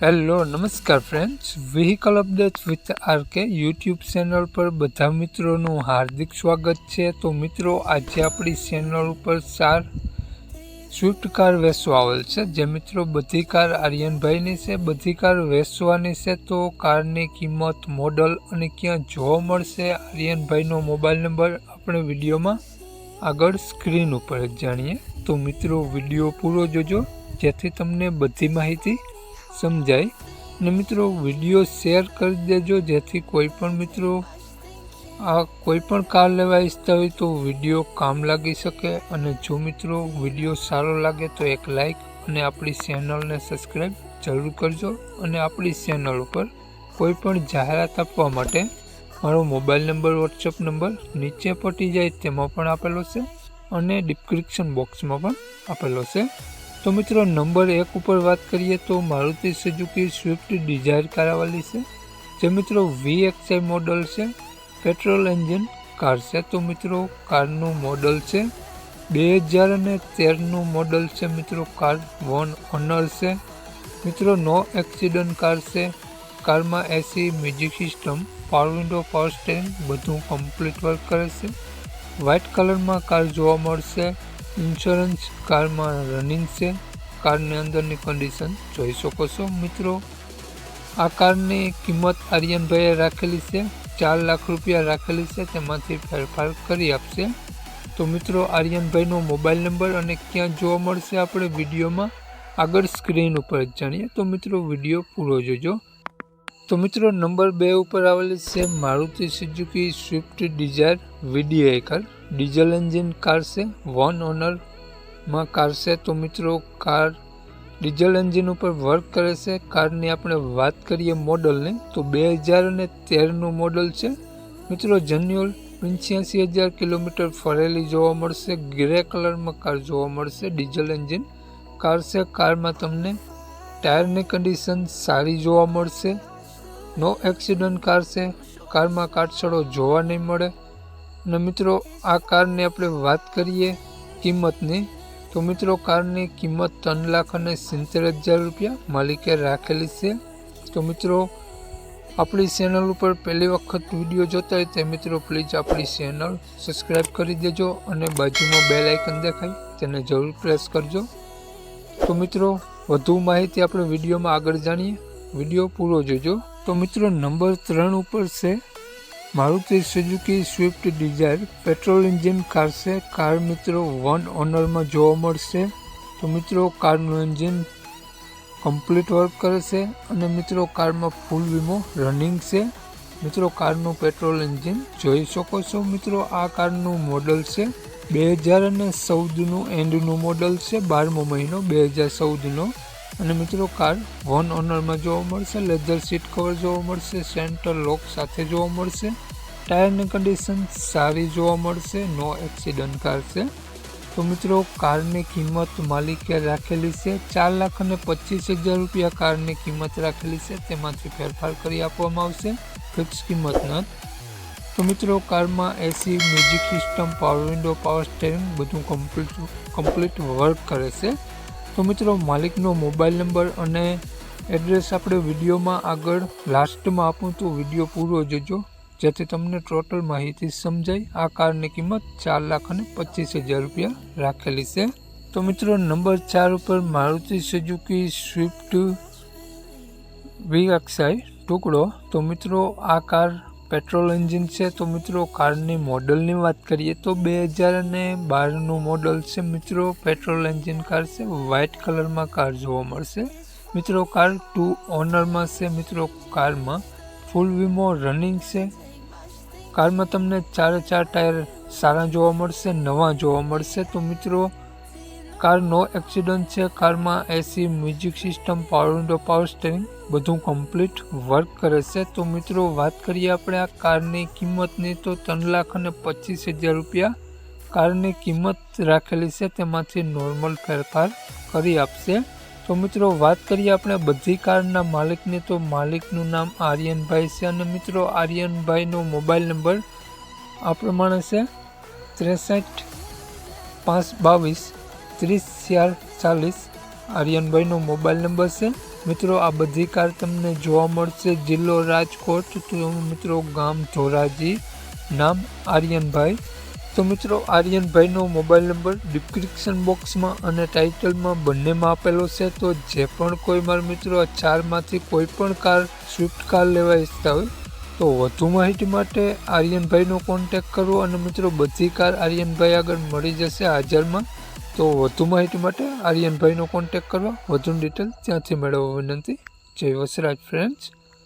Hello નમસ્કાર friends vehicle updates with RK YouTube channel પર બધા મિત્રોનું હાર્દિક સ્વાગત છે. તો મિત્રો, આજે આપણી ચેનલ ઉપર ચાર સ્વિફ્ટ કાર વેચવા આવેલ છે. જે મિત્રો બધી કાર આર્યનભાઈની છે, બધી કાર વેચવાની છે. તો કારની કિંમત મોડલ અને ક્યાં જોવા મળશે આર્યનભાઈનો મોબાઈલ નંબર આપણે વિડીયોમાં આગળ સ્ક્રીન ઉપર જાણીએ. તો મિત્રો, વીડિયો પૂરો જોજો. જેથી તમને બધી માહિતી સમજાય? અને મિત્રો, વીડિયો શેર કરી દેજો, જેથી કોઈ પણ મિત્રો આ કોઈ પણ કાર લેવા ઈચ્છતા હોય તો વીડિયો કામ લાગી શકે. અને જો મિત્રો, વીડિયો સારો લાગે તો એક લાઈક અને આપણી ચેનલને સબસ્ક્રાઈબ જરૂર કરજો. અને આપણી ચેનલ ઉપર કોઈ પણ જાહેરાત આપવા માટે મારો મોબાઈલ નંબર વોટ્સઅપ નંબર નીચે પટી જાય તેમાં પણ આપેલો છે. અને ડિસ્ક્રિપ્શન બોક્સમાં પણ આપેલો છે. તો મિત્રો, નંબર એક ઉપર વાત કરીએ તો મારુતિ સુઝુકી સ્વિફ્ટ ડિઝાયર કારાવાલી છે, જે મિત્રો વી એક્સઆઈ મોડલ છે, પેટ્રોલ એન્જિન કાર છે. તો મિત્રો, કારનું મોડલ છે, બે હજાર અને તેરનું મોડલ છે મિત્રો, કાર વન ઓનર છે. મિત્રો, નો એક્સિડન્ટ કાર છે, કારમાં AC music system, power window, power steering બધું કમ્પ્લીટ વર્ક કરે છે. વ્હાઇટ કલરમાં કાર જોવા મળશે ઇન્સ્યોરન્સ કારમાં રનિંગ છે. કારની અંદરની કન્ડિશન જોઈ શકો છો મિત્રો. આ કારની કિંમત આર્યનભાઈએ રાખેલી છે. ચાર લાખ રૂપિયા રાખેલી છે. તેમાંથી ફેરફાર કરી આપશે. તો મિત્રો, આર્યનભાઈનો મોબાઈલ નંબર અને ક્યાં જોવા મળશે આપણે વિડીયોમાં? આગળ સ્ક્રીન ઉપર જાણીએ. તો મિત્રો, વીડિયો પૂરો જોજો. તો મિત્રો, નંબર બે ઉપર આવેલી છે Maruti Suzuki Swift Dzire VDI car diesel engine car છે વન ઓનરમાં કાર છે. તો મિત્રો કાર ડીઝલ એન્જિન ઉપર વર્ક કરે છે. કારની આપણે વાત કરીએ મોડલની તો બે હજાર અને તેરનું મોડલ છે. મિત્રો જન્યુઅલ પંચ્યાસી હજાર કિલોમીટર ફરેલી જોવા મળશે. ગ્રે કલરમાં કાર જોવા મળશે. ડીઝલ એન્જિન કાર છે. કારમાં તમને ટાયરની કન્ડિશન સારી જોવા મળશે. નો એક્સિડન્ટ કાર છે. કારમાં કાટછડો જોવા નહીં મળે. અને મિત્રો, આ કારની આપણે વાત કરીએ કિંમતની, તો મિત્રો, કારની કિંમત ત્રણ લાખ અને સિત્તેર હજાર રૂપિયા માલિકે રાખેલી છે. તો મિત્રો, આપણી ચેનલ ઉપર પહેલી વખત વીડિયો જોતા હોય તે મિત્રો પ્લીઝ આપણી ચેનલ સબસ્ક્રાઈબ કરી દેજો અને બાજુમાં બેલ આઇકન દેખાય તેને જરૂર પ્રેસ કરજો. તો મિત્રો, વધુ માહિતી આપણે વિડીયોમાં આગળ જાણીએ. વીડિયો પૂરો જોજો. તો મિત્રો, નંબર ત્રણ ઉપર છે, Maruti Suzuki Swift Dzire. Petrol engine car છે. કાર મિત્રો, વન ઓનરમાં જોવા મળશે. તો મિત્રો, કારનું એન્જિન કમ્પ્લીટ વર્ક કરે છે અને મિત્રો, કારમાં ફૂલ વીમો રનિંગ છે. મિત્રો, કારનું પેટ્રોલ એન્જિન જોઈ શકો છો. મિત્રો, આ કારનું મોડલ છે બે હજાર અને ચૌદનું એન્ડનું મોડલ છે. બારમો મહિનો બે હજાર ચૌદનો. અને મિત્રો કાર વન ઓનરમાં જોવા મળશે લેધર સીટ કવર જોવા મળશે સેન્ટર લોક સાથે જોવા મળશે ટાયરની કન્ડિશન સારી જોવા મળશે નો એક્સિડન્ટ કાર છે. તો મિત્રો કારની કિંમત માલિકે રાખેલી છે, ચાર લાખ અને પચીસ હજાર રૂપિયા કારની કિંમત રાખેલી છે, તેમાંથી ફેરફાર કરી આપવામાં આવશે ફિક્સ કિંમત ન. તો મિત્રો કારમાં AC music system power window power steering બધું કમ્પ્લીટ કમ્પ્લીટ વર્ક કરે છે. તો મિત્રો, માલિકનો મોબાઈલ નંબર અને એડ્રેસ આપણે વિડીયોમાં આગળ લાસ્ટમાં આપું તો વીડિયો પૂરો જોજો, જેથી તમને ટોટલ માહિતી સમજાય. આ કારની કિંમત ચાર લાખ અને પચીસ હજાર રૂપિયા રાખેલી છે. તો મિત્રો, નંબર ચાર ઉપર મારુતિ સુઝુકી સ્વિફ્ટ વીએક્સઆઈ ટુકડો. તો મિત્રો, આ કાર પેટ્રોલ એન્જિન છે, તો મિત્રો કારની મોડલની વાત કરીએ તો બે હજાર અને બારનું મોડલ છે, મિત્રો. પેટ્રોલ એન્જિન કાર છે, વ્હાઇટ કલરમાં કાર જોવા મળશે. મિત્રો, કાર ટુ ઓનરમાં છે, મિત્રો. કારમાં ફૂલ વીમો રનિંગ છે. કારમાં તમને ચારે ચાર ટાયર સારા જોવા મળશે, નવા જોવા મળશે. તો મિત્રો કાર નો એક્સિડન્ટ છે કારમાં AC music system power window power steering બધું કમ્પ્લીટ વર્ક કરે છે. તો મિત્રો, વાત કરીએ આપણે આ કારની કિંમતની, તો ત્રણ લાખ અને પચીસ હજાર રૂપિયા કારની કિંમત રાખેલી છે, તેમાંથી નોર્મલ ફેરફાર કરી આપશે. તો મિત્રો, વાત કરીએ આપણે બધી કારના માલિકની, તો માલિકનું નામ આર્યનભાઈ છે અને મિત્રો, આર્યનભાઈનો મોબાઈલ નંબર આ પ્રમાણે છે, ત્રેસઠ, પાંચ, બાવીસ ત્રીસ ચાર ચાલીસ આર્યનભાઈનો મોબાઈલ નંબર છે. મિત્રો, આ બધી કાર તમને જોવા મળશે. જિલ્લો રાજકોટ, તો મિત્રો, ગામ ધોરાજી, નામ આર્યનભાઈ. તો મિત્રો, આર્યનભાઈનો મોબાઈલ નંબર ડિસ્ક્રિપ્શન બોક્સમાં અને ટાઇટલમાં બંનેમાં આપેલો છે. તો જે પણ કોઈ મારા મિત્રો, આ ચારમાંથી કોઈ પણ કાર, સ્વિફ્ટ કાર લેવા ઈચ્છતા હોય, તો વધુ માહિતી માટે આર્યનભાઈનો કોન્ટેક કરવો અને મિત્રો, બધી કાર આર્યનભાઈ આગળ મળી જશે હાજરમાં. તો વધુ માહિતી માટે આર્યનભાઈનો કોન્ટેક કરવા. વધુ ડિટેલ ત્યાંથી મેળવવા વિનંતી. જય વસરાજ ફ્રેન્ડ્સ